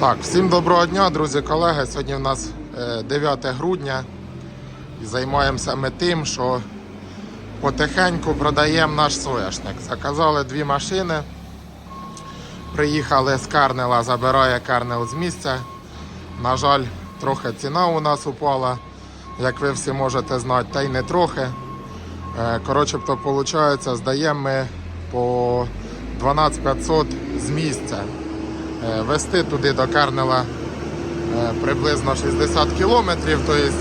Так, всім доброго дня, друзі, колеги. Сьогодні в нас е, 9 грудня і займаємося ми тим, що потихеньку продаємо наш соняшник. Заказали дві машини. Приїхали з Карнела, забирає Карнел з місця. На жаль, трохи ціна у нас упала, як ви всі можете знати, та й не трохи. Е, Коротше, то виходить, здаємо ми по 12500 з місця. Е, Вести туди до Карнела е, приблизно 60 кілометрів, тобто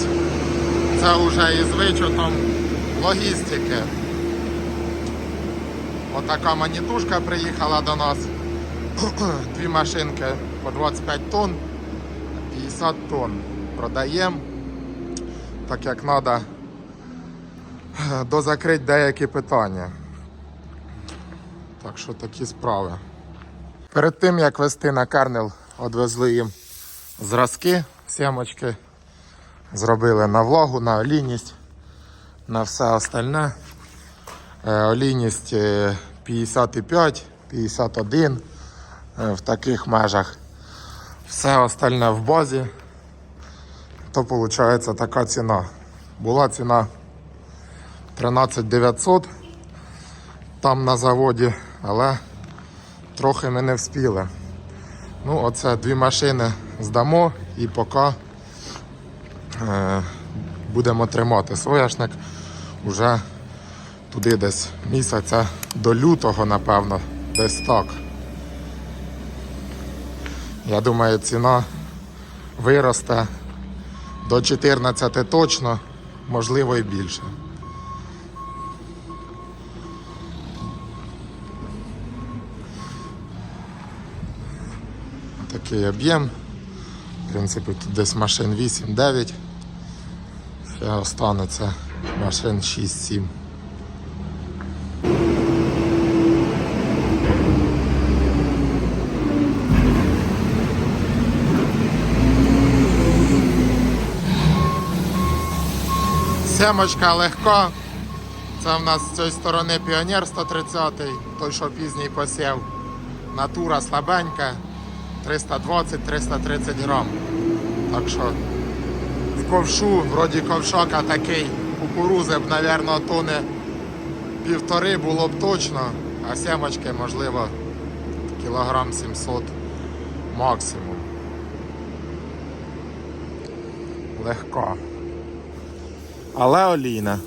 це вже із вичетом логістики. Отака манітушка приїхала до нас. Дві машинки по 25 тонн, 50 тонн. Продаємо, так як треба дозакрити деякі питання. Так що такі справи. Перед тим як вести на карнел, одвезли їм зразки, сімочки, зробили на влагу, на олійність, на все остальне. Е, Олійність е, 55, 51 е, в таких межах. Все остальне в базі. То виходить така ціна. Була ціна 13 900 там на заводі, але трохи ми не вспіли. Ну, оце дві машини здамо і поки е, будемо тримати соняшник вже туди десь місяця до лютого, напевно, десь так. Я думаю, ціна виросте до 14 точно, можливо і більше. Такий об'єм. В принципі, тут десь машин 8-9. Ще останеться машин 6-7. Семочка легка. Це в нас з цієї сторони піонер 130, той, що пізній посів. Натура слабенька. 320-330 грам. Так що в ковшу, вроді ковшака такий, кукурузи б, мабуть, тони півтори було б точно, а сімочки, можливо, кілограм 700 максимум. Легко. Але олійна.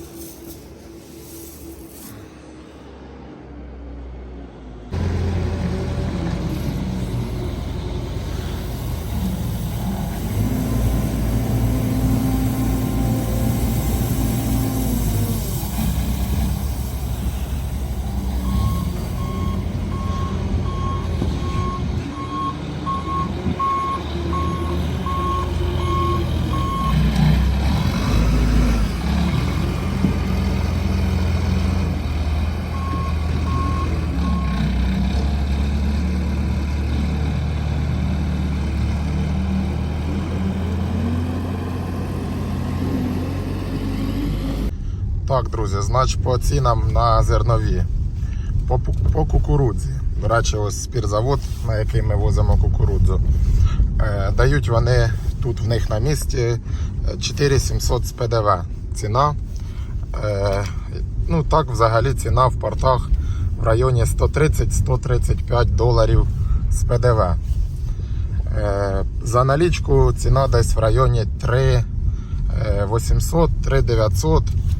Так, друзі, значить по цінам на зернові. По, по кукурудзі. До речі, ось спірзавод, на який ми возимо кукурудзу. Е, дають вони тут в них на місці е, 4700 з ПДВ. Ціна. Е, ну так, взагалі ціна в портах в районі 130-135 доларів з ПДВ. Е, за налічку ціна десь в районі 3 800, 3900 е,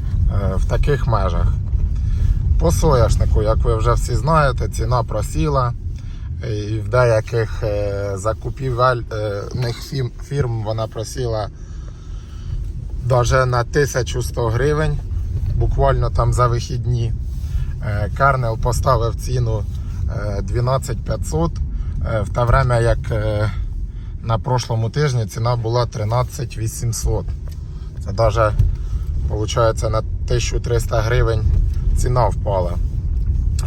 в таких межах. По сояшнику, як ви вже всі знаєте, ціна просіла. Е, І в деяких е, закупівельних фірм, вона просіла навіть на 1100 гривень, буквально там за вихідні. Е, Карнел поставив ціну е, 12500, е, в те время як е, на прошлому тижні ціна була 13800. Це навіть виходить на 1300 гривень ціна впала.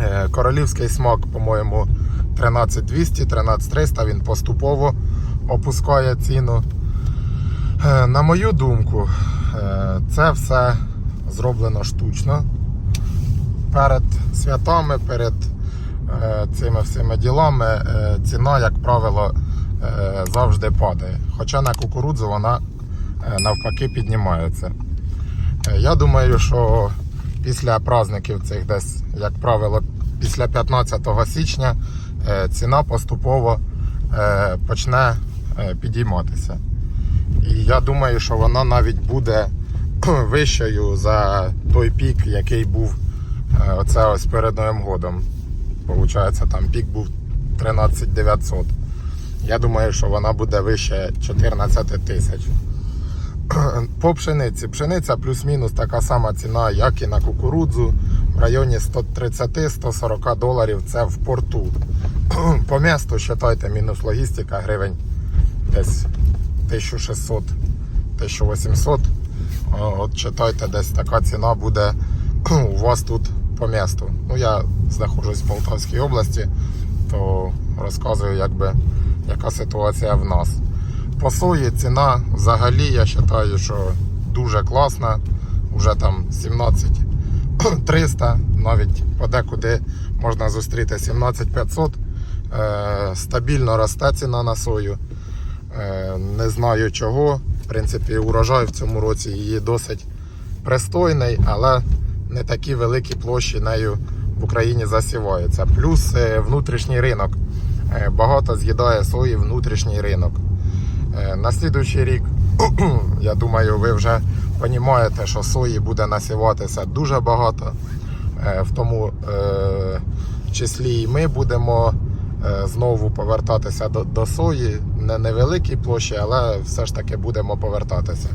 Е, Королівський смак, по-моєму, 13200, 13300, він поступово опускає ціну. Е, На мою думку, е, це все зроблено штучно. Перед святами, перед цими всіми ділами ціна, як правило, завжди падає. Хоча на кукурудзу вона навпаки піднімається. Е, Я думаю, що після праздників цих десь, як правило, після 15 січня е, ціна поступово е, почне підійматися. І я думаю, що вона навіть буде вищою за той пік, який був оце ось перед Новим годом. Получається, там пік був 13 900. Я думаю, що вона буде вище 14 тисяч. По пшениці. Пшениця плюс-мінус така сама ціна, як і на кукурудзу. В районі 130-140 доларів це в порту. По місту, вважайте, мінус логістика, гривень десь 1600 1800. От читайте, десь така ціна буде у вас тут по місту. Ну, я знаходжусь в Полтавській області, то розказую, якби, яка ситуація в нас. Сої ціна взагалі я вважаю, що дуже класна. Уже там 17 300, навіть подекуди можна зустріти 17 500. Е, стабільно росте ціна на сою. Е, не знаю чого. В принципі, урожай в цьому році її досить пристойний, але не такі великі площі нею в Україні засіваються. Плюс е, внутрішній ринок. Багато з'їдає сої внутрішній ринок. Е, На слідуючий рік, я думаю, ви вже розумієте, що сої буде насіватися дуже багато. Е, В тому е, числі і ми будемо знову повертатися до, до сої. Не невеликій площі, але все ж таки будемо повертатися.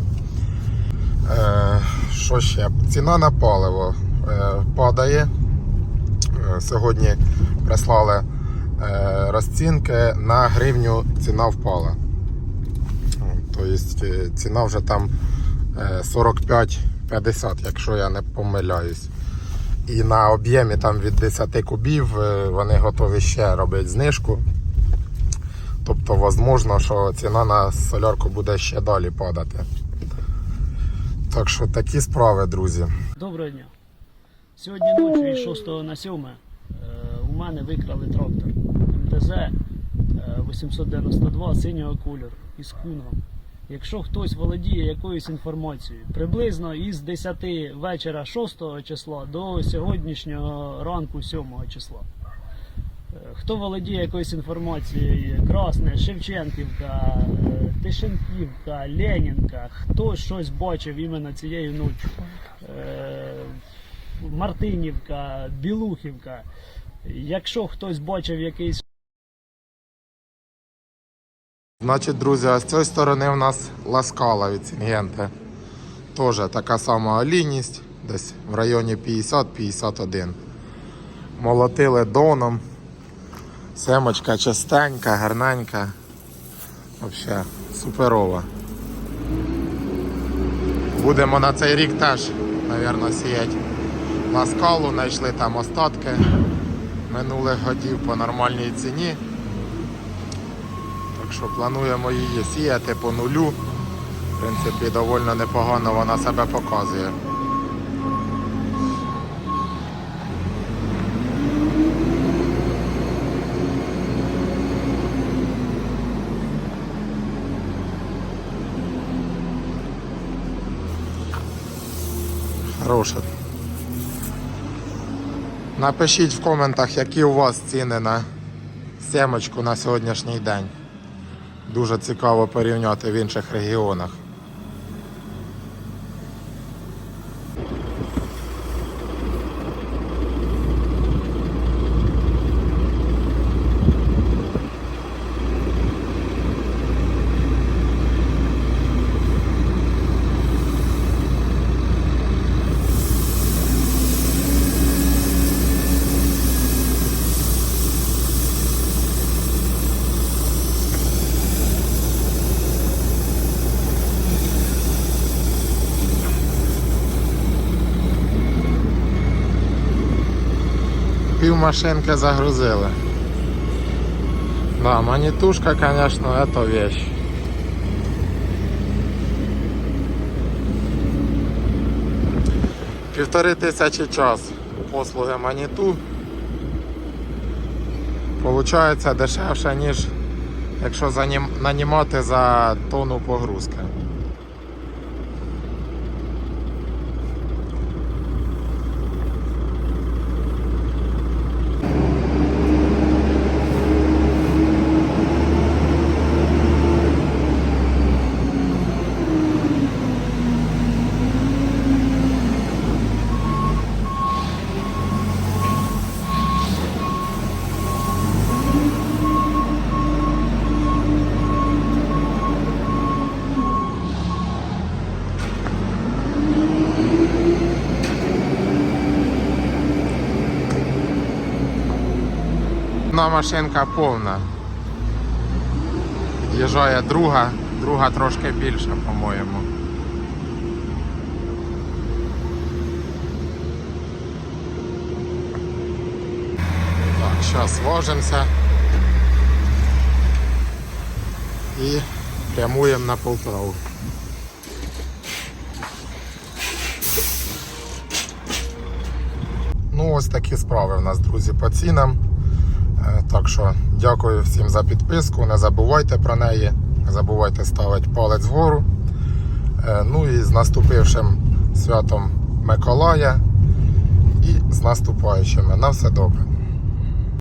Що ще? Ціна на паливо падає. Сьогодні прислали розцінки на гривню ціна впала. Тобто е, ціна вже там е, 45-50, якщо я не помиляюсь. І на об'ємі там від 10 кубів е, вони готові ще робити знижку. Тобто, можливо, що ціна на солярку буде ще далі падати. Так що такі справи, друзі. Доброго дня. Сьогодні ночі із 6 на 7 е, у мене викрали трактор МТЗ е, 892 синього кольору із кунгом. Якщо хтось володіє якоюсь інформацією, приблизно із 10 вечора 6 числа до сьогоднішнього ранку 7 числа. Е, Хто володіє якоюсь інформацією, Красне, Шевченківка, е, Тишенківка, Ленінка, хто щось бачив іменно цієї ночі. Е, Мартинівка, Білухівка. Якщо хтось бачив якийсь Значить, друзі, а з цієї сторони в нас ласкала від Сінгенти. Теж така сама олійність, десь в районі 50-51. Молотили доном. Семочка чистенька, гарненька. Взагалі, суперова. Будемо на цей рік теж, мабуть, сіяти ласкалу, знайшли там остатки минулих годів по нормальній ціні. Так що плануємо її сіяти по нулю. В принципі, доволі непогано вона себе показує. Хороша. Напишіть в коментах, які у вас ціни на семочку на сьогоднішній день. Дуже цікаво порівняти в інших регіонах. Пів машинки загрузили. Да, манітушка, конечно, это вещь. Півтори тисячі час послуги маніту. Получається дешевше, ніж якщо нанімати за тонну погрузки. Одна машинка повна. Їжджає друга, друга трошки більша, по-моєму. Так, зараз ложимося і прямуємо на Полтаву. Ну, ось такі справи в нас, друзі, по цінам. Е, Так що дякую всім за підписку. Не забувайте про неї. Не забувайте ставити палець вгору. Е, Ну і з наступившим святом Миколая і з наступаючими. На все добре.